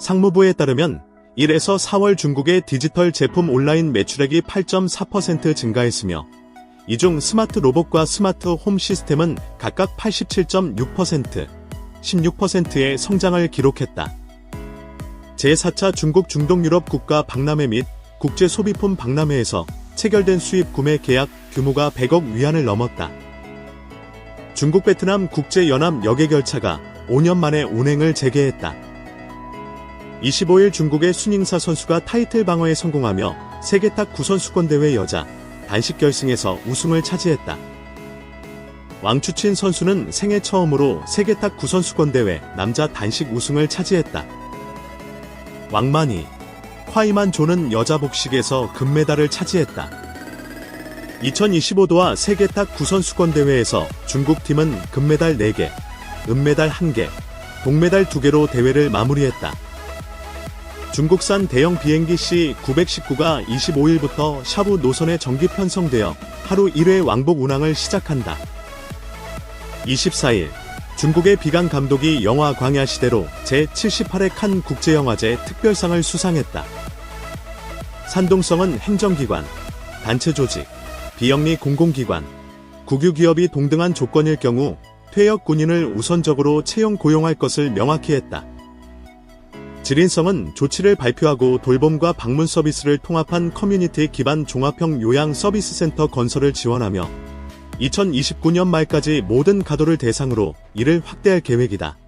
상무부에 따르면 1에서 4월 중국의 디지털 제품 온라인 매출액이 8.4% 증가했으며 이 중 스마트 로봇과 스마트 홈 시스템은 각각 87.6%, 16%의 성장을 기록했다. 제4차 중국 중동 유럽 국가 박람회 및 국제 소비품 박람회에서 체결된 수입 구매 계약 규모가 100억 위안을 넘었다. 중국 베트남 국제연합 여객열차가 5년 만에 운행을 재개했다. 25일 중국의 순잉사 선수가 타이틀 방어에 성공하며 세계탁 구선수권대회 여자 단식 결승에서 우승을 차지했다. 왕추친 선수는 생애 처음으로 세계탁 구선수권대회 남자 단식 우승을 차지했다. 왕만이, 콰이만 조는 여자 복식에서 금메달을 차지했다. 2025도하 세계탁 구선수권대회에서 중국팀은 금메달 4개, 은메달 1개, 동메달 2개로 대회를 마무리했다. 중국산 대형 비행기 C919가 25일부터 샤브 노선에 정기 편성되어 하루 1회 왕복 운항을 시작한다. 24일 중국의 비강 감독이 영화 광야 시대로 제78회 칸 국제영화제 특별상을 수상했다. 산동성은 행정기관, 단체 조직, 비영리 공공기관, 국유기업이 동등한 조건일 경우 퇴역 군인을 우선적으로 채용 고용할 것을 명확히 했다. 지린성은 조치를 발표하고 돌봄과 방문 서비스를 통합한 커뮤니티 기반 종합형 요양 서비스 센터 건설을 지원하며 2029년 말까지 모든 가도를 대상으로 이를 확대할 계획이다.